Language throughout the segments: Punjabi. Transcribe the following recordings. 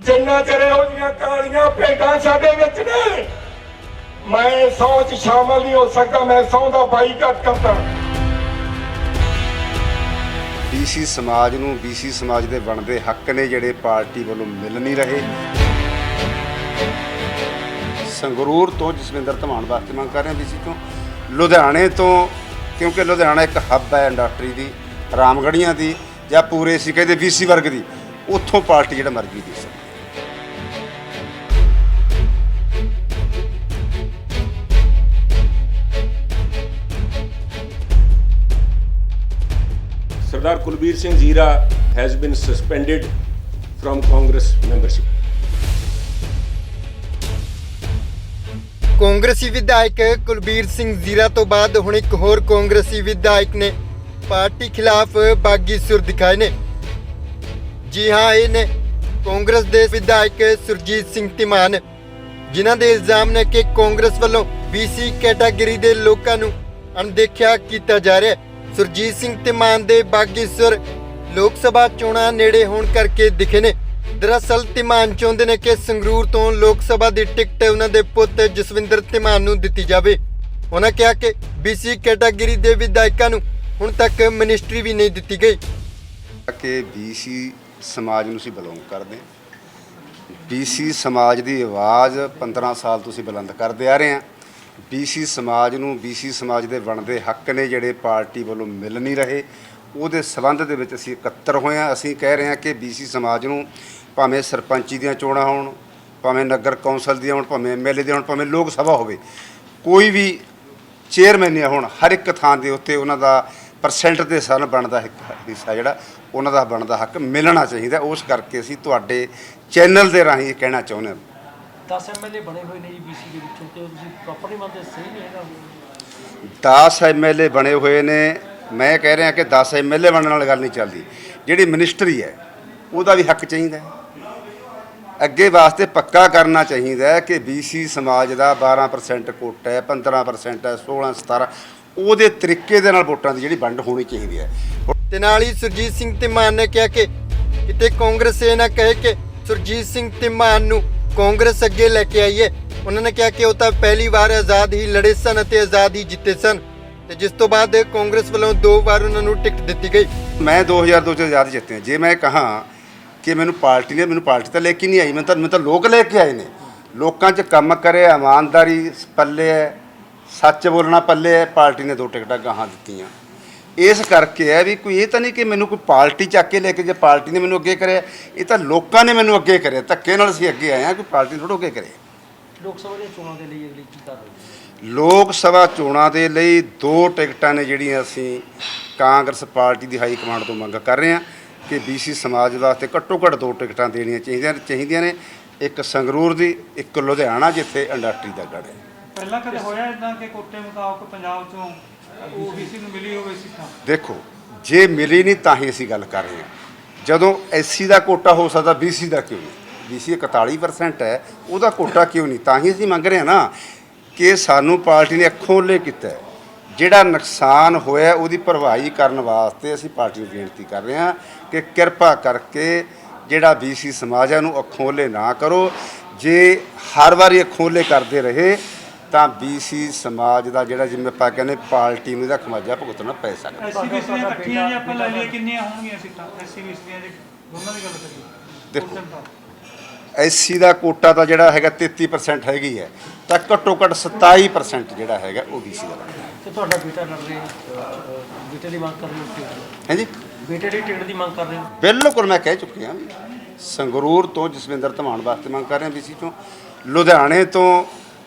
ਜਿੰਨਾ ਚਿਰ ਇਹੋ ਜਿਹੀਆਂ ਕਾਲੀਆਂ ਭੇਡਾਂ ਸਾਡੇ ਵਿੱਚ ਨੇ, ਮੈਂ ਸਹੁੰ 'ਚ ਸ਼ਾਮਲ ਨਹੀਂ ਹੋ ਸਕਦਾ, ਮੈਂ ਸਹੁੰ ਦਾ ਬਾਈਕਾਟ ਕਰਦਾ। ਬੀਸੀ ਸਮਾਜ ਨੂੰ ਬੀਸੀ ਸਮਾਜ ਦੇ ਬਣਦੇ ਹੱਕ ਨੇ ਜਿਹੜੇ ਪਾਰਟੀ ਵੱਲੋਂ ਮਿਲ ਨਹੀਂ ਰਹੇ। ਸੰਗਰੂਰ ਤੋਂ ਜਸਵਿੰਦਰ ਧਮਾਨ ਵਾਸਤੇ ਮੰਗ ਕਰ ਰਹੇ ਹਾਂ ਬੀਸੀ ਤੋਂ। ਲੁਧਿਆਣੇ ਤੋਂ, ਕਿਉਂਕਿ ਲੁਧਿਆਣਾ ਇੱਕ ਹੱਬ ਹੈ ਇੰਡਸਟਰੀ ਦੀ, ਰਾਮਗੜੀਆਂ ਦੀ ਜਾਂ ਪੂਰੇ ਸੀ ਕਹਿੰਦੇ ਬੀਸੀ ਵਰਗ ਦੀ, ਉੱਥੋਂ ਪਾਰਟੀ ਜਿਹੜਾ ਮਰਜ਼ੀ ਦੇ ਸਕਦੀ। Sardar Kulbir Singh Zira has been suspended from Congress membership. ਕਾਂਗਰਸੀ ਵਿਧਾਇਕ ਕੁਲਬੀਰ ਸਿੰਘ ਜ਼ੀਰਾ ਤੋਂ ਬਾਅਦ ਹੁਣ ਇੱਕ ਹੋਰ ਕਾਂਗਰਸੀ ਵਿਧਾਇਕ ਨੇ ਪਾਰਟੀ ਖਿਲਾਫ ਬਾਗੀ ਸੁਰ ਦਿਖਾਏ ਨੇ ਜੀ ਹਾਂ, ਇਹ ਨੇ ਕਾਂਗਰਸ ਦੇ ਵਿਧਾਇਕ ਸੁਰਜੀਤ ਸਿੰਘ ਧੀਮਾਨ, ਜਿਨ੍ਹਾਂ ਦੇ ਇਲਜ਼ਾਮ ਨੇ ਕਿ ਕਾਂਗਰਸ ਵੱਲੋਂ BC ਕੈਟਾਗਰੀ ਦੇ ਲੋਕਾਂ ਨੂੰ ਅਣਦੇਖਿਆ ਕੀਤਾ ਜਾ ਰਿਹਾ ਹੈ ਸੁਰਜੀਤ ਸਿੰਘ ਧੀਮਾਨ ਦੇ ਬਾਗੀ ਸੁਰ ਲੋਕ ਸਭਾ ਚੋਣਾਂ ਨੇੜੇ ਹੋਣ ਕਰਕੇ ਦਿਖੇ ਨੇ। ਦਰਅਸਲ ਧੀਮਾਨ ਚਾਹੁੰਦੇ ਨੇ ਕਿ ਸੰਗਰੂਰ ਤੋਂ ਲੋਕ ਸਭਾ ਦੀ ਟਿਕਟ ਉਹਨਾਂ ਦੇ ਪੁੱਤ ਜਸਵਿੰਦਰ ਧੀਮਾਨ ਨੂੰ ਦਿੱਤੀ ਜਾਵੇ। ਉਹਨਾਂ ਕਿਹਾ ਕਿ ਬੀਸੀ ਕੈਟਾਗਰੀ ਦੇ ਵਿਧਾਇਕਾਂ ਨੂੰ ਹੁਣ ਤੱਕ ਮਿਨਿਸਟਰੀ ਵੀ ਨਹੀਂ ਦਿੱਤੀ ਗਈ। ਕਿ ਬੀਸੀ ਸਮਾਜ ਨੂੰ ਅਸੀਂ ਬਿਲੋਂਗ ਕਰਦੇ ਹਾਂ। ਬੀਸੀ ਸਮਾਜ ਦੀ ਆਵਾਜ਼ 15 ਸਾਲ ਤੁਸੀਂ ਬੁਲੰਦ ਕਰਦੇ ਆ ਰਹੇ ਹਾਂ। ਬੀਸੀ ਸਮਾਜ ਨੂੰ ਬੀਸੀ ਸਮਾਜ ਦੇ ਬਣਦੇ ਹੱਕ ਨੇ ਜਿਹੜੇ ਪਾਰਟੀ ਵੱਲੋਂ ਮਿਲ ਨਹੀਂ ਰਹੇ, ਉਹਦੇ ਸਬੰਧ ਦੇ ਵਿੱਚ ਅਸੀਂ ਇਕੱਤਰ ਹੋਏ ਹਾਂ। ਅਸੀਂ ਕਹਿ ਰਹੇ ਹਾਂ ਕਿ ਬੀਸੀ ਸਮਾਜ ਨੂੰ ਭਾਵੇਂ ਸਰਪੰਚੀ ਦੀਆਂ ਚੋਣਾਂ ਹੋਣ, ਭਾਵੇਂ ਨਗਰ ਕੌਂਸਲ ਦੀਆਂ ਹੋਣ, ਭਾਵੇਂ ਐਮਐਲਏ ਦੀਆਂ ਹੋਣ, ਭਾਵੇਂ ਲੋਕ ਸਭਾ ਹੋਵੇ, ਕੋਈ ਵੀ ਚੇਅਰਮੈਨ ਹੋਣ ਹਰ ਇੱਕ ਥਾਂ ਦੇ ਉੱਤੇ ਉਹਨਾਂ ਦਾ ਪਰਸੈਂਟ ਦੇ ਸਨ ਬਣਦਾ ਹਿੱਸਾ ਜਿਹੜਾ, ਉਹਨਾਂ ਦਾ ਬਣਦਾ ਹੱਕ ਮਿਲਣਾ ਚਾਹੀਦਾ। ਉਸ ਕਰਕੇ ਅਸੀਂ ਤੁਹਾਡੇ ਚੈਨਲ ਦੇ ਰਾਹੀਂ ਇਹ ਕਹਿਣਾ ਚਾਹੁੰਦੇ ਹਾਂ। 10 ਐਮਐਲਏ ਬਣੇ ਹੋਏ ਨੇ ਜੀ ਬੀਸੀ ਦੇ ਵਿੱਚੋਂ ਤੇ ਤੁਸੀਂ ਪ੍ਰੋਪਰ ਨਹੀਂ ਮੰਨਦੇ ਸਹੀ ਨਹੀਂ ਹੈਗਾ? 10 ਐਮਐਲਏ ਬਣੇ ਹੋਏ ਨੇ। ਮੈਂ ਕਹਿ ਰਿਹਾ ਕਿ 10 ਐਮਐਲਏ ਬਣਨ ਨਾਲ ਗੱਲ ਨਹੀਂ ਚੱਲਦੀ। ਜਿਹੜੀ ਮਿਨਿਸਟਰੀ ਹੈ ਉਹਦਾ ਵੀ ਹੱਕ ਚਾਹੀਦਾ ਹੈ। ਅੱਗੇ ਵਾਸਤੇ ਪੱਕਾ ਕਰਨਾ ਚਾਹੀਦਾ ਹੈ ਕਿ BC ਸਮਾਜ ਦਾ 12% ਕੋਟਾ ਹੈ 15% ਹੈ 16 17 ਉਹਦੇ ਤਰੀਕੇ ਦੇ ਨਾਲ ਵੋਟਾਂ ਦੀ ਜਿਹੜੀ ਵੰਡ ਹੋਣੀ ਚਾਹੀਦੀ ਹੈ। ਤੇ ਨਾਲ ਹੀ ਸੁਰਜੀਤ ਸਿੰਘ ਧੀਮਾਨ ਨੇ ਕਿਹਾ ਕਿ ਕਿਤੇ ਕਾਂਗਰਸ ਇਹ ਨਾ ਕਹੇ ਕਿ ਸੁਰਜੀਤ ਸਿੰਘ ਧੀਮਾਨ ਨੂੰ ਕਾਂਗਰਸ ਅੱਗੇ ਲੈ ਕੇ ਆਈ ਹੈ। ਉਹਨਾਂ ਨੇ ਕਿਹਾ ਕਿ ਉਹ ਤਾਂ ਪਹਿਲੀ ਵਾਰ ਆਜ਼ਾਦ ਹੀ ਲੜੇ ਸਨ ਅਤੇ ਆਜ਼ਾਦ ਹੀ ਜਿੱਤੇ ਸਨ। ਤੇ ਜਿਸ ਤੋਂ ਬਾਅਦ ਕਾਂਗਰਸ ਵੱਲੋਂ ਦੋ ਵਾਰ ਉਹਨਾਂ ਨੂੰ ਟਿਕਟ ਦਿੱਤੀ ਗਈ। ਮੈਂ 2002 ਚ ਆਜ਼ਾਦ ਜਿੱਤੇ ਜੇ ਮੈਂ ਕਹਾਂ ਕਿ ਮੈਨੂੰ ਪਾਰਟੀ ਨੇ ਮੈਨੂੰ ਪਾਰਟੀ ਤਾਂ ਲੈ ਕੇ ਨਹੀਂ ਆਈ ਮੈਨੂੰ ਤਾਂ ਮੈਨੂੰ ਤਾਂ ਲੋਕ ਲੈ ਕੇ ਆਏ ਨੇ। ਲੋਕਾਂ 'ਚ ਕੰਮ ਕਰੇ ਇਮਾਨਦਾਰੀ ਪੱਲੇ ਹੈ, ਸੱਚ ਬੋਲਣਾ ਪੱਲੇ ਹੈ, ਪਾਰਟੀ ਨੇ ਦੋ ਟਿਕਟਾਂ ਗਾਹਾਂ ਦਿੱਤੀਆਂ। ਇਸ ਕਰਕੇ ਹੈ ਵੀ ਕੋਈ ਇਹ ਤਾਂ ਨਹੀਂ ਕਿ ਮੈਨੂੰ ਕੋਈ ਪਾਰਟੀ ਚੱਕ ਕੇ ਲੈ ਕੇ ਜੇ ਪਾਰਟੀ ਨੇ ਮੈਨੂੰ ਅੱਗੇ ਕਰਿਆ ਇਹ ਤਾਂ ਲੋਕਾਂ ਨੇ ਮੈਨੂੰ ਅੱਗੇ ਕਰਿਆ ਧੱਕੇ ਨਾਲ ਅਸੀਂ ਅੱਗੇ ਆਏ ਹਾਂ ਕੋਈ ਪਾਰਟੀ ਥੋੜ੍ਹਾ ਅੱਗੇ ਕਰੇ। ਲੋਕ ਸਭਾ ਦੀਆਂ ਚੋਣਾਂ ਦੇ ਲਈ ਅਗਲੀ ਕੀ ਕਰ ਰਹੇ ਹੋ? ਲੋਕ ਸਭਾ ਚੋਣਾਂ ਦੇ ਲਈ ਦੋ ਟਿਕਟਾਂ ਨੇ ਜਿਹੜੀਆਂ ਅਸੀਂ ਕਾਂਗਰਸ ਪਾਰਟੀ ਦੀ ਹਾਈ ਕਮਾਂਡ ਤੋਂ ਮੰਗ ਕਰ ਰਹੇ ਹਾਂ ਕਿ BC ਸਮਾਜ ਵਾਸਤੇ ਘੱਟੋ ਘੱਟ ਦੋ ਟਿਕਟਾਂ ਦੇਣੀਆਂ ਚਾਹੀਦੀਆਂ ਚਾਹੀਦੀਆਂ ਨੇ ਇੱਕ ਸੰਗਰੂਰ ਦੀ ਇੱਕ ਲੁਧਿਆਣਾ ਜਿੱਥੇ ਇੰਡਸਟਰੀ ਦਾ ਗੜ ਹੈ। ਪਹਿਲਾਂ ਕਦੇ ਹੋਇਆ ਇਦਾਂ ਕਿ ਕੋਟੇ ਮੁਤਾਬਕ ਪੰਜਾਬ ਚੋਂ ਓਬੀਸੀ ਨੂੰ ਮਿਲੀ ਹੋਵੇ ਸੀਟਾਂ ਦੇਖੋ, ਜੇ ਮਿਲੀ ਨਹੀਂ ਤਾਂ ਹੀ ਅਸੀਂ ਗੱਲ ਕਰ ਰਹੇ ਹਾਂ। ਜਦੋਂ ਐਸਸੀ ਦਾ ਕੋਟਾ ਹੋ ਸਕਦਾ BC ਦਾ ਕਿਉਂ ਨਹੀਂ? BC 41% ਹੈ, ਉਹਦਾ ਕੋਟਾ ਕਿਉਂ ਨਹੀਂ? ਤਾਂ ਹੀ ਅਸੀਂ ਮੰਗ ਰਹੇ ਹਾਂ ਨਾ ਕਿ ਸਾਨੂੰ ਪਾਰਟੀ ਨੇ ਅੱਖੋਂ ਲੈ ਕੀਤਾ ਜਿਹੜਾ ਨੁਕਸਾਨ ਹੋਇਆ ਉਹਦੀ ਭਰਵਾਈ ਕਰਨ ਵਾਸਤੇ ਅਸੀਂ ਪਾਰਟੀ ਨੂੰ ਬੇਨਤੀ ਕਰ ਰਹੇ ਹਾਂ ਕਿ ਕਿਰਪਾ ਕਰਕੇ ਜਿਹੜਾ BC ਸਮਾਜਾਂ ਨੂੰ ਅੱਖੋਂ ਨਾ ਕਰੋ। ਜੇ ਹਰ ਵਾਰੀ ਅੱਖੋਂ ਕਰਦੇ ਰਹੇ ਤਾਂ BC ਸਮਾਜ ਦਾ ਜਿਹੜਾ ਜਿਵੇਂ ਆਪਾਂ ਕਹਿੰਦੇ ਪਾਰਟੀ ਨੂੰ ਇਹਦਾ ਖਮਾਜਾ ਭੁਗਤਣਾ ਪੈ ਸਕਦਾ। ਐਸਸੀ ਬੀਸੀਆਂ ਇਕੱਠੀਆਂ ਜੇ ਆਪਾਂ ਲੈ ਲਈਏ ਕਿੰਨੀਆਂ ਹੋਣਗੀਆਂ ਸੀਟਾਂ? ਐਸਸੀ ਬੀਸੀਆਂ ਦੇ ਦੋਨਾਂ ਦੀ ਗੱਲ ਕਰੀਏ। ਦੇਖੋ। ਐਸਸੀ ਦਾ ਕੋਟਾ ਤਾਂ ਜਿਹੜਾ ਹੈਗਾ 33% ਹੈਗੀ ਹੈ ਤਾਂ ਘੱਟੋ ਘੱਟ 27% ਜਿਹੜਾ ਹੈਗਾ ਉਹ BC ਦਾ ਬਣਦਾ ਤੇ ਤੁਹਾਡਾ ਬੇਟਾ ਲੜ ਰਿਹਾ ਬੇਟੇ ਦੀ ਮੰਗ ਕਰ ਰਹੇ ਹੋ ਟਿਕਟ ਹੈ। ਜੀ ਬੇਟੇ ਦੀ ਟਿਕਟ ਦੀ ਮੰਗ ਕਰ ਰਹੇ ਹੋ? ਬਿਲਕੁਲ ਮੈਂ ਕਹਿ ਚੁੱਕਿਆ ਸੰਗਰੂਰ ਤੋਂ ਜਸਵਿੰਦਰ ਧਮਾਨ ਵਾਸਤੇ ਮੰਗ ਕਰ ਰਹੇ ਹਾਂ BC ਤੋਂ ਲੁਧਿਆਣੇ ਤੋਂ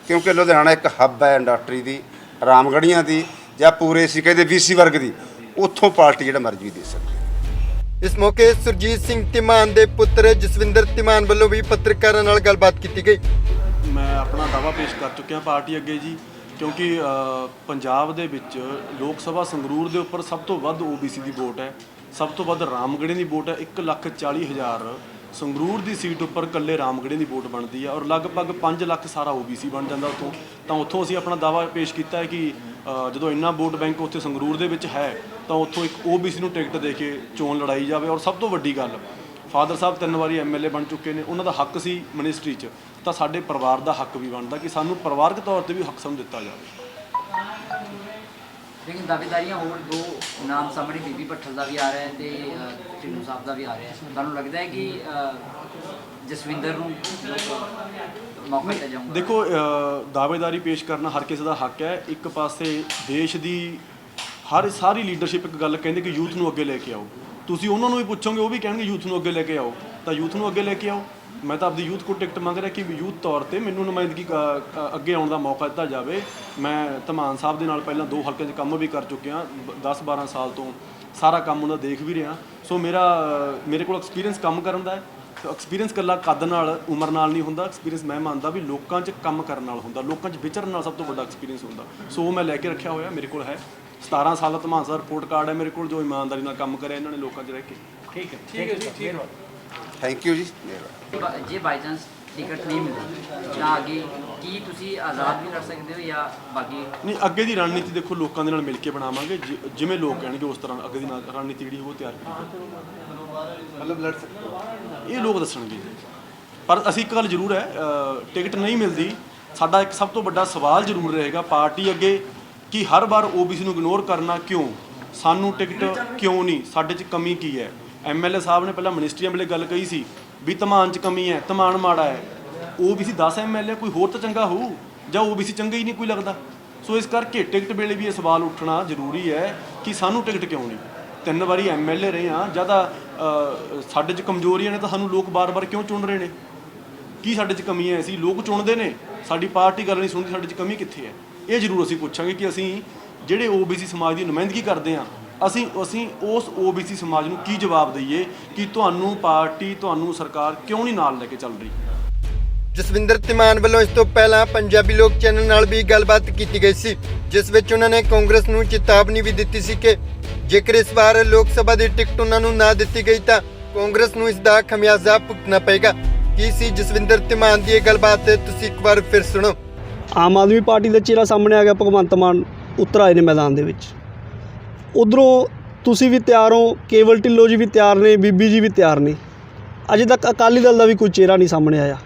ਕਿਉਂਕਿ ਲੁਧਿਆਣਾ ਇੱਕ ਹੱਬ ਹੈ ਇੰਡਸਟਰੀ ਦੀ ਰਾਮਗੜੀਆਂ ਦੀ ਜਾਂ ਪੂਰੇ ਸੀ ਕਹਿੰਦੇ BC ਵਰਗ ਦੀ ਉੱਥੋਂ ਪਾਰਟੀ ਜਿਹੜਾ ਮਰਜ਼ੀ ਦੇ ਸਕਦੀ ਇਸ ਮੌਕੇ ਸੁਰਜੀਤ ਸਿੰਘ ਧੀਮਾਨ ਦੇ ਪੁੱਤਰ ਜਸਵਿੰਦਰ ਧੀਮਾਨ ਵੱਲੋਂ ਵੀ ਪੱਤਰਕਾਰਾਂ ਨਾਲ ਗੱਲਬਾਤ ਕੀਤੀ ਗਈ। ਮੈਂ ਆਪਣਾ ਦਾਵਾ ਪੇਸ਼ ਕਰ ਚੁੱਕਿਆ ਪਾਰਟੀ ਅੱਗੇ ਜੀ ਕਿਉਂਕਿ ਪੰਜਾਬ ਦੇ ਵਿੱਚ ਲੋਕ ਸਭਾ ਸੰਗਰੂਰ ਦੇ ਉੱਪਰ ਸਭ ਤੋਂ ਵੱਧ OBC ਦੀ ਵੋਟ ਹੈ ਸਭ ਤੋਂ ਵੱਧ ਰਾਮਗੜ੍ਹੇ ਦੀ ਵੋਟ ਹੈ 140000 ਸੰਗਰੂਰ ਦੀ ਸੀਟ ਉੱਪਰ ਕੱਲੇ ਰਾਮਗੜ੍ਹੇ ਦੀ ਵੋਟ ਬਣਦੀ ਹੈ ਔਰ ਲਗਭਗ 5 ਲੱਖ ਸਾਰਾ OBC ਬਣ ਜਾਂਦਾ ਉੱਥੋਂ। ਤਾਂ ਉੱਥੋਂ ਅਸੀਂ ਆਪਣਾ ਦਾਵਾ ਪੇਸ਼ ਕੀਤਾ ਹੈ ਕਿ ਜਦੋਂ ਇੰਨਾ ਵੋਟ ਬੈਂਕ ਉੱਥੇ ਸੰਗਰੂਰ ਦੇ ਵਿੱਚ ਹੈ, ਤਾਂ ਉੱਥੋਂ ਇੱਕ OBC ਨੂੰ ਟਿਕਟ ਦੇ ਕੇ ਚੋਣ ਲੜਾਈ ਜਾਵੇ। ਔਰ ਸਭ ਤੋਂ ਵੱਡੀ ਗੱਲ, ਫਾਦਰ ਸਾਹਿਬ ਤਿੰਨ ਵਾਰੀ ਐਮਐਲਏ ਬਣ ਚੁੱਕੇ ਨੇ। ਉਹਨਾਂ ਦਾ ਹੱਕ ਸੀ ਮਿਨਿਸਟਰੀ 'ਚ। ਤਾਂ ਸਾਡੇ ਪਰਿਵਾਰ ਦਾ ਹੱਕ ਵੀ ਬਣਦਾ ਕਿ ਸਾਨੂੰ ਪਰਿਵਾਰਕ ਤੌਰ ਤੇ ਵੀ ਹੱਕ ਸਮਝ ਦਿੱਤਾ ਜਾਵੇ। ਲੇਕਿਨ ਦਾਅਵੇਦਾਰੀਆਂ ਹੋਰ ਦੋ ਨਾਮ ਸਾਹਮਣੇ ਬੀਬੀ ਭੱਠਲ ਦਾ ਵੀ ਆ ਰਿਹਾ ਹੈ ਤੇ ਅ, ਸਾਹਿਬ ਦਾ ਵੀ ਆ ਰਿਹਾ ਹੈ। ਤੁਹਾਨੂੰ ਲੱਗਦਾ ਹੈ ਕਿ ਜਸਵਿੰਦਰ ਨੂੰ ਮੌਕਾ ਦਿੱਤਾ ਜਾਊਗਾ? ਦੇਖੋ ਦਾਅਵੇਦਾਰੀ ਪੇਸ਼ ਕਰਨਾ ਹਰ ਕਿਸੇ ਦਾ ਹੱਕ ਹੈ। ਇੱਕ ਪਾਸੇ ਦੇਸ਼ ਦੀ ਹਰ ਸਾਰੀ ਲੀਡਰਸ਼ਿਪ ਇੱਕ ਗੱਲ ਕਹਿੰਦੇ ਕਿ ਯੂਥ ਨੂੰ ਅੱਗੇ ਲੈ ਕੇ ਆਓ। ਤੁਸੀਂ ਉਹਨਾਂ ਨੂੰ ਵੀ ਪੁੱਛੋਗੇ ਉਹ ਵੀ ਕਹਿਣਗੇ ਯੂਥ ਨੂੰ ਅੱਗੇ ਲੈ ਕੇ ਆਓ। ਤਾਂ ਯੂਥ ਨੂੰ ਅੱਗੇ ਲੈ ਕੇ ਆਓ। ਮੈਂ ਤਾਂ ਆਪਦੀ ਯੂਥ ਕੋਲ ਟਿਕਟ ਮੰਗ ਰਿਹਾ ਕਿ ਵੀ ਯੂਥ ਤੌਰ ਤੇ ਮੈਨੂੰ ਨੁਮਾਇੰਦਗੀ ਅੱਗੇ ਆਉਣ ਦਾ ਮੌਕਾ ਦਿੱਤਾ ਜਾਵੇ। ਮੈਂ ਧਮਾਨ ਸਾਹਿਬ ਦੇ ਨਾਲ ਪਹਿਲਾਂ ਦੋ ਹਲਕੇ 'ਚ ਕੰਮ ਵੀ ਕਰ ਚੁੱਕਿਆ 10 12 ਸਾਲ ਤੋਂ ਸਾਰਾ ਕੰਮ ਉਹਨਾਂ ਦੇਖ ਵੀ ਰਿਹਾ। ਸੋ ਮੇਰਾ ਮੇਰੇ ਕੋਲ ਐਕਸਪੀਰੀਅੰਸ ਕੰਮ ਕਰਨ ਦਾ ਹੈ। ਐਕਸਪੀਰੀਅੰਸ ਕੱਲਾ ਕੱਦ ਨਾਲ ਉਮਰ ਨਾਲ ਨਹੀਂ ਹੁੰਦਾ। ਐਕਸਪੀਰੀਅੰਸ ਮੈਂ ਮੰਨਦਾ ਵੀ ਲੋਕਾਂ 'ਚ ਕੰਮ ਕਰਨ ਨਾਲ ਹੁੰਦਾ। ਲੋਕਾਂ 'ਚ ਵਿਚਰਨ ਨਾਲ ਸਭ ਤੋਂ ਵੱਡਾ ਐਕਸਪੀਰੀਅੰਸ ਹੁੰਦਾ। ਸੋ ਉਹ ਮੈਂ ਲੈ ਕੇ ਰੱਖਿਆ ਹੋਇਆ ਮੇਰੇ ਕੋਲ ਹੈ। 17 ਸਾਲ ਦਾ ਧਮਾਨ ਸਾਹਿਬ ਰਿਪੋਰਟ ਕਾਰਡ ਹੈ ਮੇਰੇ ਕੋਲ ਜੋ ਇਮਾਨਦਾਰੀ ਨਾਲ ਕੰਮ ਕਰਿਆ ਇਹਨਾਂ ਨੇ ਲੋਕਾਂ 'ਚ ਰਹਿ ਕੇ। ਠੀਕ ਹੈ ਠੀਕ ਹੈ ਜੀ ਠੀਕ ਹੈ। ਥੈਂਕ ਯੂ ਜੀ। ਮਿਹਰਬਾਨੀ ਬ- ਜੇ ਬਾਈ ਚਾਂਸ ਟਿਕਟ ਨਹੀਂ ਮਿਲਦੀ ਤਾਂ ਅੱਗੇ ਕੀ ਤੁਸੀਂ ਆਜ਼ਾਦ ਵੀ ਲੜ ਸਕਦੇ ਹੋ ਜਾਂ ਬਾਕੀ? ਨਹੀਂ ਅੱਗੇ ਦੀ ਰਣਨੀਤੀ ਦੇਖੋ ਲੋਕਾਂ ਦੇ ਨਾਲ ਮਿਲ ਕੇ ਬਣਾਵਾਂਗੇ। ਜਿ- ਜਿਵੇਂ ਲੋਕ ਕਹਿਣਗੇ ਉਸ ਤਰ੍ਹਾਂ ਅੱਗੇ ਦੀ ਰਣਨੀਤੀ ਜਿਹੜੀ ਉਹ ਤਿਆਰ ਕਰਾਂਗੇ ਮਤਲਬ ਲੜ ਸਕਦੇ ਹੋ। ਇਹ ਲੋਕ ਦੱਸਣਗੇ। ਜੀ ਪਰ ਅਸੀਂ ਇੱਕ ਗੱਲ ਜ਼ਰੂਰ ਹੈ ਅ, ਟਿਕਟ ਨਹੀਂ ਮਿਲਦੀ। ਸਾਡਾ ਇੱਕ ਸਭ ਤੋਂ ਵੱਡਾ ਸਵਾਲ ਜ਼ਰੂਰ ਰਹੇਗਾ ਪਾਰਟੀ ਅੱਗੇ ਕਿ ਹਰ ਵਾਰ ਓਬੀਸੀ ਨੂੰ ਇਗਨੋਰ ਕਰਨਾ ਕਿਉਂ? ਸਾਨੂੰ ਟਿਕਟ ਕਿਉਂ ਨਹੀਂ? ਸਾਡੇ 'ਚ ਕਮੀ ਕੀ ਹੈ? ਐਮਐਲਏ ਸਾਹਿਬ ਨੇ ਪਹਿਲਾਂ ਮਿਨਿਸਟਰੀਆਂ ਵੇਲੇ ਗੱਲ ਕਹੀ ਸੀ ਵੀ ਧਮਾਨ 'ਚ ਕਮੀ ਹੈ, ਧਮਾਨ ਮਾੜਾ ਹੈ। ਓਬੀਸੀ 10 ਐਮਐਲਏ ਕੋਈ ਹੋਰ ਤਾਂ ਚੰਗਾ ਹੋਊ? ਜਾਂ ਓਬੀਸੀ ਚੰਗਾ ਹੀ ਨਹੀਂ ਕੋਈ ਲੱਗਦਾ? ਸੋ ਇਸ ਕਰਕੇ ਟਿਕਟ ਵੇਲੇ ਵੀ ਇਹ ਸਵਾਲ ਉੱਠਣਾ ਜ਼ਰੂਰੀ ਹੈ ਕਿ ਸਾਨੂੰ ਟਿਕਟ ਕਿਉਂ ਨਹੀਂ? ਤਿੰਨ ਵਾਰੀ ਐਮਐਲਏ ਰਹੇ ਆ ਜ਼ਿਆਦਾ ਸਾਡੇ 'ਚ ਕਮਜ਼ੋਰੀਆਂ ਨੇ ਤਾਂ ਸਾਨੂੰ ਲੋਕ ਬਾਰ-ਬਾਰ ਕਿਉਂ ਚੁਣ ਰਹੇ ਨੇ? ਕੀ ਸਾਡੇ 'ਚ ਕਮੀਆਂ ਐਸੀ ਲੋਕ ਚੁਣਦੇ ਨੇ। ਸਾਡੀ ਪਾਰਟੀ ਗੱਲ ਨਹੀਂ ਸੁਣਦੀ, ਸਾਡੇ 'ਚ ਕਮੀ ਕਿੱਥੇ ਹੈ? ਇਹ ਜ਼ਰੂਰ ਅਸੀਂ ਪੁੱਛਾਂਗੇ ਕਿ ਅਸੀਂ ਜਿਹੜੇ ਓਬੀਸੀ ਸਮਾਜ ਦੀ ਨੁਮਾਇੰਦਗੀ ਕਰਦੇ ਆ ਅਸੀਂ ਅਸੀਂ ਉਸ ਓਬੀਸੀ ਸਮਾਜ ਨੂੰ ਕੀ ਜਵਾਬ ਦਈਏ ਕਿ ਤੁਹਾਨੂੰ ਪਾਰਟੀ ਤੁਹਾਨੂੰ ਸਰਕਾਰ ਕਿਉਂ ਨਹੀਂ ਨਾਲ ਲੈ ਕੇ ਚੱਲ ਰਹੀ? ਜਸਵਿੰਦਰ ਤਿਮਾਨ ਵੱਲੋਂ ਇਸ ਤੋਂ ਪਹਿਲਾਂ ਪੰਜਾਬੀ ਲੋਕ ਚੈਨਲ ਨਾਲ ਵੀ ਗੱਲਬਾਤ ਕੀਤੀ ਗਈ ਸੀ ਜਿਸ ਵਿੱਚ ਉਹਨਾਂ ਨੇ ਕਾਂਗਰਸ ਨੂੰ ਚੇਤਾਵਨੀ ਵੀ ਦਿੱਤੀ ਸੀ ਕਿ ਜੇਕਰ ਇਸ ਵਾਰ ਲੋਕ ਸਭਾ ਦੀ ਟਿਕਟ ਉਹਨਾਂ ਨੂੰ ਨਾ ਦਿੱਤੀ ਗਈ ਤਾਂ ਕਾਂਗਰਸ ਨੂੰ ਇਸ ਦਾ ਖਮਿਆਜ਼ਾ ਭੁਗਤਣਾ ਪਏਗਾ। ਕੀ ਸੀ ਜਸਵਿੰਦਰ ਤਿਮਾਨ ਦੀ ਇਹ ਗੱਲਬਾਤ? ਤੁਸੀਂ ਇੱਕ ਵਾਰ ਫਿਰ ਸੁਣੋ। ਆਮ ਆਦਮੀ ਪਾਰਟੀ ਦਾ ਚਿਹਰਾ ਸਾਹਮਣੇ ਆ ਗਿਆ ਭਗਵੰਤ ਮਾਨ ਉਤਰ ਆਏ ਨੇ ਮੈਦਾਨ ਦੇ ਵਿੱਚ। ਉਧਰੋਂ ਤੁਸੀਂ ਵੀ ਤਿਆਰ ਹੋ, ਕੇਵਲ ਢਿੱਲੋਂ ਜੀ ਵੀ ਤਿਆਰ ਨੇ, ਬੀਬੀ ਜੀ ਵੀ ਤਿਆਰ ਨੇ। ਅਜੇ ਤੱਕ ਅਕਾਲੀ ਦਲ ਦਾ ਵੀ ਕੋਈ ਚਿਹਰਾ ਨਹੀਂ ਸਾਹਮਣੇ ਆਇਆ।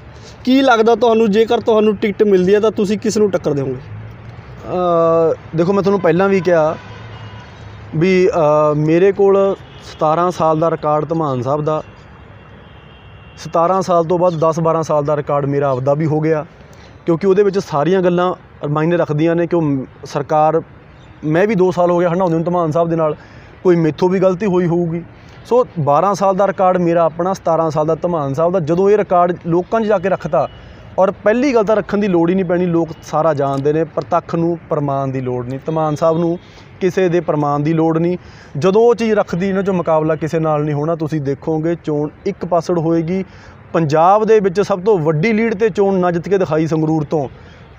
ਕੀ ਲੱਗਦਾ ਤੁਹਾਨੂੰ, ਜੇਕਰ ਤੁਹਾਨੂੰ ਟਿਕਟ ਮਿਲਦੀ ਹੈ ਤਾਂ ਤੁਸੀਂ ਕਿਸ ਨੂੰ ਟੱਕਰ ਦਿਓਗੇ? ਦੇਖੋ, ਮੈਂ ਤੁਹਾਨੂੰ ਪਹਿਲਾਂ ਵੀ ਕਿਹਾ ਵੀ ਮੇਰੇ ਕੋਲ 17 ਸਾਲ ਦਾ ਰਿਕਾਰਡ ਧਮਾਨ ਸਾਹਿਬ ਦਾ 17 ਸਾਲ ਤੋਂ ਬਾਅਦ 10 12 ਸਾਲ ਦਾ ਰਿਕਾਰਡ ਮੇਰਾ ਆਪਦਾ ਵੀ ਹੋ ਗਿਆ, ਕਿਉਂਕਿ ਉਹਦੇ ਵਿੱਚ ਸਾਰੀਆਂ ਗੱਲਾਂ ਮਾਇਨੇ ਰੱਖਦੀਆਂ ਨੇ ਕਿ ਉਹ ਸਰਕਾਰ ਮੈਂ ਵੀ 2 ਸਾਲ ਹੋ ਗਿਆ ਹੰਡਾਉਂਦੇ ਨੂੰ ਧਮਾਨ ਸਾਹਿਬ ਦੇ ਨਾਲ, ਕੋਈ ਮੇਥੋਂ ਵੀ ਗਲਤੀ ਹੋਈ ਹੋਊਗੀ। ਸੋ 12 ਸਾਲ ਦਾ ਰਿਕਾਰਡ ਮੇਰਾ ਆਪਣਾ 17 ਸਾਲ ਦਾ ਧਮਾਨ ਸਾਹਿਬ ਦਾ, ਜਦੋਂ ਇਹ ਰਿਕਾਰਡ ਲੋਕਾਂ 'ਚ ਜਾ ਕੇ ਰੱਖਤਾ, ਔਰ ਪਹਿਲੀ ਗੱਲ ਤਾਂ ਰੱਖਣ ਦੀ ਲੋੜ ਹੀ ਨਹੀਂ ਪੈਣੀ, ਲੋਕ ਸਾਰਾ ਜਾਣਦੇ ਨੇ, ਪ੍ਰਤੱਖ ਨੂੰ ਪ੍ਰਮਾਣ ਦੀ ਲੋੜ ਨਹੀਂ। ਧਮਾਨ ਸਾਹਿਬ ਨੂੰ ਕਿਸੇ ਦੇ ਪ੍ਰਮਾਣ ਦੀ ਲੋੜ ਨਹੀਂ। ਜਦੋਂ ਉਹ ਚੀਜ਼ ਰੱਖਦੀ, ਇਹਨਾਂ 'ਚੋਂ ਮੁਕਾਬਲਾ ਕਿਸੇ ਨਾਲ ਨਹੀਂ ਹੋਣਾ, ਤੁਸੀਂ ਦੇਖੋਗੇ, ਚੋਣ ਇੱਕ ਪਾਸੜ ਹੋਏਗੀ। ਪੰਜਾਬ ਦੇ ਵਿੱਚ ਸਭ ਤੋਂ ਵੱਡੀ ਲੀਡ ਤੇ ਚੋਣ ਨਾ ਜਿੱਤ ਕੇ ਦਿਖਾਈ ਸੰਗਰੂਰ ਤੋਂ।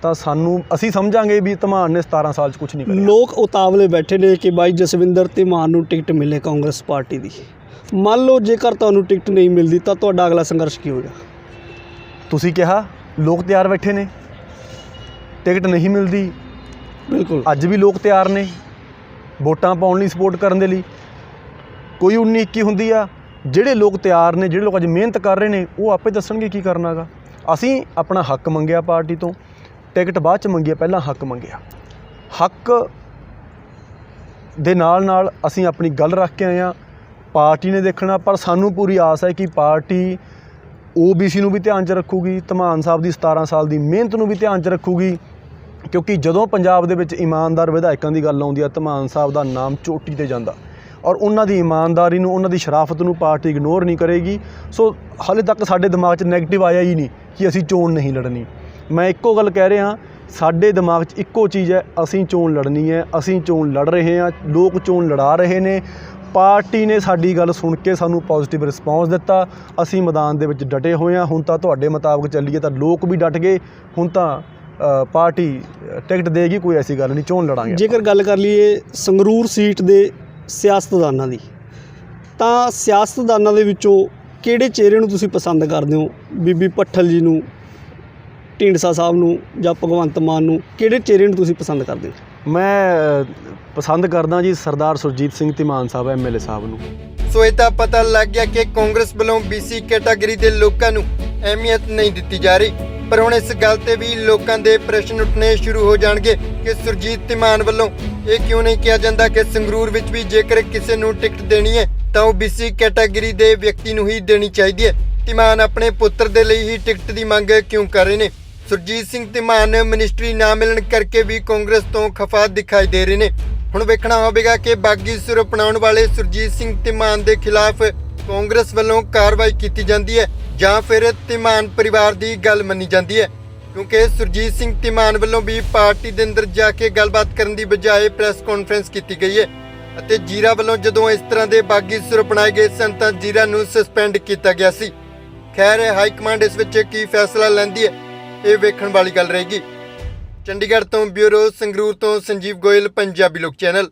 ਤਾਂ ਸਾਨੂੰ ਅਸੀਂ ਸਮਝਾਂਗੇ ਵੀ ਧਮਾਨ ਨੇ 17 ਸਾਲ 'ਚ ਕੁਝ ਨਹੀਂ ਕਰਿਆ। ਲੋਕ ਉਤਾਵਲੇ ਬੈਠੇ ਨੇ ਕਿ ਬਾਈ ਜਸਵਿੰਦਰ ਤੇ ਮਾਨ ਨੂੰ ਟਿਕਟ ਮਿਲੇ ਕਾਂਗਰਸ ਪਾਰਟੀ ਦੀ। ਮੰਨ ਲਓ ਜੇਕਰ ਤੁਹਾਨੂੰ ਟਿਕਟ ਨਹੀਂ ਮਿਲਦੀ ਤਾਂ ਤੁਹਾਡਾ ਅਗਲਾ ਸੰਘਰਸ਼ ਕੀ ਹੋਵੇਗਾ ਤੁਸੀਂ ਕਿਹਾ ਲੋਕ ਤਿਆਰ ਬੈਠੇ ਨੇ। ਟਿਕਟ ਨਹੀਂ ਮਿਲਦੀ। ਬਿਲਕੁਲ। ਅੱਜ ਵੀ ਲੋਕ ਤਿਆਰ ਨੇ। ਵੋਟਾਂ ਪਾਉਣ ਲਈ ਸਪੋਰਟ ਕਰਨ ਦੇ ਲਈ। ਕੋਈ 19 21 ਹੁੰਦੀ ਆ। ਜਿਹੜੇ ਲੋਕ ਤਿਆਰ ਨੇ ਜਿਹੜੇ ਲੋਕ ਅੱਜ ਮਿਹਨਤ ਕਰ ਰਹੇ ਨੇ ਉਹ ਆਪੇ ਦੱਸਣਗੇ ਕੀ ਕਰਨਾਗਾ ਅਸੀਂ ਆਪਣਾ ਹੱਕ ਮੰਗਿਆ ਪਾਰਟੀ ਤੋਂ। ਟਿਕਟ ਬਾਅਦ ਚ ਮੰਗੀ ਪਹਿਲਾਂ ਹੱਕ ਮੰਗਿਆ। ਹੱਕ ਦੇ ਨਾਲ ਨਾਲ ਅਸੀਂ ਆਪਣੀ ਗੱਲ ਰੱਖ ਕੇ ਆਏ ਆ ਪਾਰਟੀ ਨੇ ਦੇਖਣਾ, ਪਰ ਸਾਨੂੰ ਪੂਰੀ ਆਸ ਹੈ ਕਿ ਪਾਰਟੀ ਓਬੀਸੀ ਨੂੰ ਵੀ ਧਿਆਨ 'ਚ ਰੱਖੂਗੀ, ਧਮਾਨ ਸਾਹਿਬ ਦੀ 17 ਸਾਲ ਦੀ ਮਿਹਨਤ ਨੂੰ ਵੀ ਧਿਆਨ 'ਚ ਰੱਖੂਗੀ, ਕਿਉਂਕਿ ਜਦੋਂ ਪੰਜਾਬ ਦੇ ਵਿੱਚ ਇਮਾਨਦਾਰ ਵਿਧਾਇਕਾਂ ਦੀ ਗੱਲ ਆਉਂਦੀ ਹੈ, ਧਮਾਨ ਸਾਹਿਬ ਦਾ ਨਾਮ ਚੋਟੀ ਤੇ ਜਾਂਦਾ। ਔਰ ਉਹਨਾਂ ਦੀ ਇਮਾਨਦਾਰੀ ਨੂੰ, ਉਹਨਾਂ ਦੀ ਸ਼ਰਾਫਤ ਨੂੰ ਪਾਰਟੀ ਇਗਨੋਰ ਨਹੀਂ ਕਰੇਗੀ। ਸੋ ਹਾਲੇ ਤੱਕ ਸਾਡੇ ਦਿਮਾਗ 'ਚ 네ਗੇਟਿਵ ਆਇਆ ਹੀ ਨਹੀਂ ਕਿ ਅਸੀਂ ਚੋਣ ਨਹੀਂ ਲੜਨੀ। ਮੈਂ ਇੱਕੋ ਗੱਲ ਕਹਿ ਰਿਹਾ, ਸਾਡੇ ਦਿਮਾਗ 'ਚ ਇੱਕੋ ਚੀਜ਼ ਹੈ, ਅਸੀਂ ਚੋਣ ਲੜਨੀ ਹੈ, ਅਸੀਂ ਚੋਣ ਲੜ ਰਹੇ ਹਾਂ, ਲੋਕ ਚੋਣ ਲੜਾ ਰਹੇ ਨੇ। ਪਾਰਟੀ ਨੇ ਸਾਡੀ ਗੱਲ ਸੁਣ ਕੇ ਸਾਨੂੰ ਪੋਜ਼ਿਟਿਵ ਰਿਸਪੌਂਸ ਦਿੱਤਾ, ਅਸੀਂ ਮੈਦਾਨ ਦੇ ਵਿੱਚ ਡਟੇ ਹੋਏ ਹਾਂ। ਹੁਣ ਤਾਂ ਤੁਹਾਡੇ ਮੁਤਾਬਕ ਚੱਲੀਏ ਤਾਂ ਲੋਕ ਵੀ ਡਟ ਗਏ, ਹੁਣ ਤਾਂ ਪਾਰਟੀ ਟਿਕਟ ਦੇਗੀ, ਕੋਈ ਐਸੀ ਗੱਲ ਨਹੀਂ, ਚੋਣ ਲੜਾਂਗੇ ਜੇਕਰ ਗੱਲ ਕਰ ਲਈਏ ਸੰਗਰੂਰ ਸੀਟ ਦੇ ਸਿਆਸਤਦਾਨਾਂ ਦੀ, ਤਾਂ ਸਿਆਸਤਦਾਨਾਂ ਦੇ ਵਿੱਚੋਂ ਕਿਹੜੇ ਚਿਹਰੇ ਨੂੰ ਤੁਸੀਂ ਪਸੰਦ ਕਰਦੇ ਹੋ? ਬੀਬੀ ਪੱਠਲ ਜੀ ਨੂੰ ਢੀਂਡਸਾ ਸਾਹਿਬ ਨੂੰ ਜਾਂ ਭਗਵੰਤ ਮਾਨ ਨੂੰ ਕਿਹੜੇ ਚਿਹਰੇ ਨੂੰ ਤੁਸੀਂ ਪਸੰਦ ਕਰਦੇ ਹੋ? ਮੈਂ ਪਸੰਦ ਕਰਦਾ ਜੀ ਸਰਦਾਰ ਸੁਰਜੀਤ ਸਿੰਘ ਧੀਮਾਨ ਸਾਹਿਬ ਐਮਐਲਏ ਸਾਹਿਬ ਨੂੰ। ਸੋ ਇਹ ਤਾਂ ਪਤਾ ਲੱਗ ਗਿਆ ਕਿ ਕਾਂਗਰਸ ਵੱਲੋਂ BC ਕੈਟਾਗਰੀ ਦੇ ਲੋਕਾਂ ਨੂੰ ਅਹਿਮੀਅਤ ਨਹੀਂ ਦਿੱਤੀ ਜਾ ਰਹੀ। ਪਰ ਹੁਣ ਇਸ ਗੱਲ ਤੇ ਵੀ ਲੋਕਾਂ ਦੇ ਪ੍ਰਸ਼ਨ ਉੱਠਣੇ ਸ਼ੁਰੂ ਹੋ ਜਾਣਗੇ ਕਿ ਸੁਰਜੀਤ ਧੀਮਾਨ ਵੱਲੋਂ ਇਹ ਕਿਉਂ ਨਹੀਂ ਕਿਹਾ ਜਾਂਦਾ ਕਿ ਸੰਗਰੂਰ ਵਿੱਚ ਵੀ ਜੇਕਰ ਕਿਸੇ ਨੂੰ ਟਿਕਟ ਦੇਣੀ ਹੈ ਤਾਂ ਉਹ BC ਕੈਟਾਗਰੀ ਦੇ ਵਿਅਕਤੀ ਨੂੰ ਹੀ ਦੇਣੀ ਚਾਹੀਦੀ ਹੈ। ਧੀਮਾਨ ਆਪਣੇ ਪੁੱਤਰ ਦੇ ਲਈ ਹੀ ਟਿਕਟ ਦੀ ਮੰਗ ਕਿਉਂ ਕਰ ਰਹੇ ਨੇ? ਸੁਰਜੀਤ ਸਿੰਘ ਧੀਮਾਨ ਮਿਨਿਸਟਰੀ ਨਾ ਮਿਲਣ ਕਰਕੇ ਵੀ ਕਾਂਗਰਸ ਤੋਂ ਖਫਾ ਦਿਖਾਈ ਦੇ ਰਹੇ ਨੇ। ਹੁਣ ਵੇਖਣਾ ਹੋਵੇਗਾ ਕਿ ਬਾਗੀ ਸੁਰ ਅਪਣਾਉਣ ਵਾਲੇ ਸੁਰਜੀਤ ਸਿੰਘ ਤਿਮਾਨ ਦੇ ਖਿਲਾਫ ਕਾਂਗਰਸ ਵੱਲੋਂ ਕਾਰਵਾਈ ਕੀਤੀ ਜਾਂਦੀ ਹੈ ਜਾਂ ਫਿਰ ਧੀਮਾਨ ਪਰਿਵਾਰ ਦੀ ਗੱਲ ਮੰਨੀ ਜਾਂਦੀ ਹੈ। ਕਿਉਂਕਿ ਸੁਰਜੀਤ ਸਿੰਘ ਤਿਮਾਨ ਵੱਲੋਂ ਵੀ ਪਾਰਟੀ ਦੇ ਅੰਦਰ ਜਾ ਕੇ ਗੱਲਬਾਤ ਕਰਨ ਦੀ ਬਜਾਏ ਪ੍ਰੈਸ ਕਾਨਫਰੰਸ ਕੀਤੀ ਗਈ ਹੈ ਅਤੇ ਜੀਰਾ ਵੱਲੋਂ ਜਦੋਂ ਇਸ ਤਰ੍ਹਾਂ ਦੇ ਬਾਗੀ ਸੁਰ ਅਪਣਾਏ ਗਏ ਸਨ ਤਾਂ ਜੀਰਾ ਨੂੰ ਸਸਪੈਂਡ ਕੀਤਾ ਗਿਆ ਸੀ। ਖੈਰ, ਹਾਈ ਕਮਾਂਡ ਇਸ ਵਿੱਚ ਕੀ ਫੈਸਲਾ ਲੈਂਦੀ ਹੈ? ਇਹ ਵੇਖਣ ਵਾਲੀ ਗੱਲ ਰਹੇਗੀ। ਚੰਡੀਗੜ੍ਹ ਤੋਂ ਬਿਊਰੋ, ਸੰਗਰੂਰ ਤੋਂ ਸੰਜੀਵ ਗੋਇਲ, ਪੰਜਾਬੀ ਲੋਕ ਚੈਨਲ।